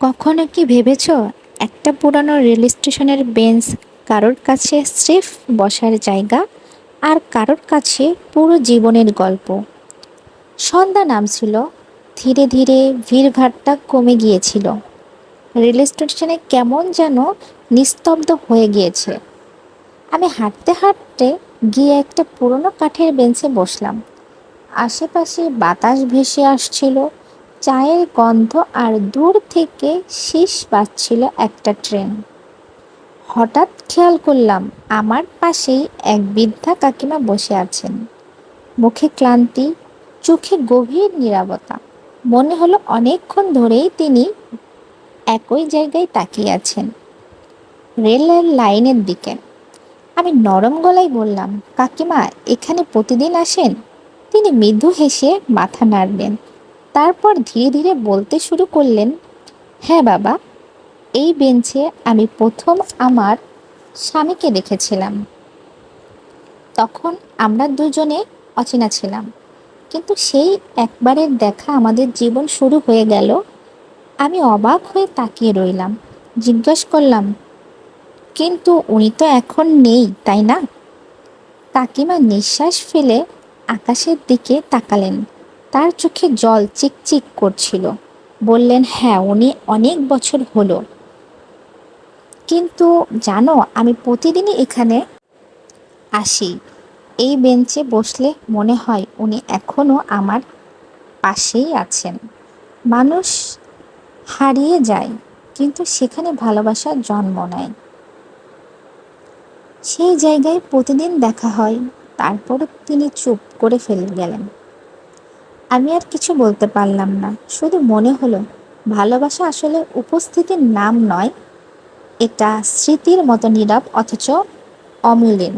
কখনো কি ভেবেছ একটা পুরানো রেল স্টেশনের বেঞ্চ কারোর কাছে স্রেফ বসার জায়গা আর কারোর কাছে পুরো জীবনের গল্প? সন্ধ্যা নামছিল, ধীরে ধীরে ভিড়ভাট্টা কমে গিয়েছিল। রেল স্টেশনে কেমন যেন নিস্তব্ধ হয়ে গিয়েছে। আমি হাঁটতে হাঁটতে গিয়ে একটা পুরনো কাঠের বেঞ্চে বসলাম। আশেপাশে বাতাস ভেসে আসছিল চায়ের গন্ধ আর দূর থেকে শীষ পাচ্ছিল একটা ট্রেন। হঠাৎ খেয়াল করলাম আমার পাশেই এক বৃদ্ধা কাকিমা বসে আছেন। মুখে ক্লান্তি, চোখে গভীর নীরবতা। মনে হলো অনেকক্ষণ ধরেই তিনি একই জায়গায় তাকিয়ে আছেন। রেলের লাইনের দিকে। আমি নরম গলায় বললাম, কাকিমা, এখানে প্রতিদিন আসেন? তিনি মৃদু হেসে মাথা নাড়লেন। তারপর ধীরে ধীরে বলতে শুরু করলেন হ্যাঁ বাবা, এই বেঞ্চে আমি প্রথম আমার স্বামীকে দেখেছিলাম। তখন আমরা দুজনে অচেনা ছিলাম। কিন্তু সেই একবারের দেখা আমাদের জীবন শুরু হয়ে গেল। আমি অবাক হয়ে তাকিয়ে রইলাম। জিজ্ঞেস করলাম, কিন্তু উনি তো এখন নেই, তাই না? কাকিমা নিঃশ্বাস ফেলে আকাশের দিকে তাকালেন। তার চোখে জল চিকচিক করছিল। বললেন হ্যাঁ উনি অনেক বছর হলো। কিন্তু জানো, আমি প্রতিদিনই এখানে আসি। এই বেঞ্চে বসলে মনে হয় উনি এখনও আমার পাশেই আছেন। মানুষ হারিয়ে যায়, কিন্তু সেখানে ভালোবাসা জন্ম নেয়। সেই জায়গায় প্রতিদিন দেখা হয়। তারপর তিনি চুপ করে ফেলে গেলেন। আমি আর কিছু বলতে পারলাম না। শুধু মনে হলো, ভালোবাসা আসলে উপস্থিতির নাম নয়, এটা স্মৃতির মতো নীরব, অথচ অমূল্যের।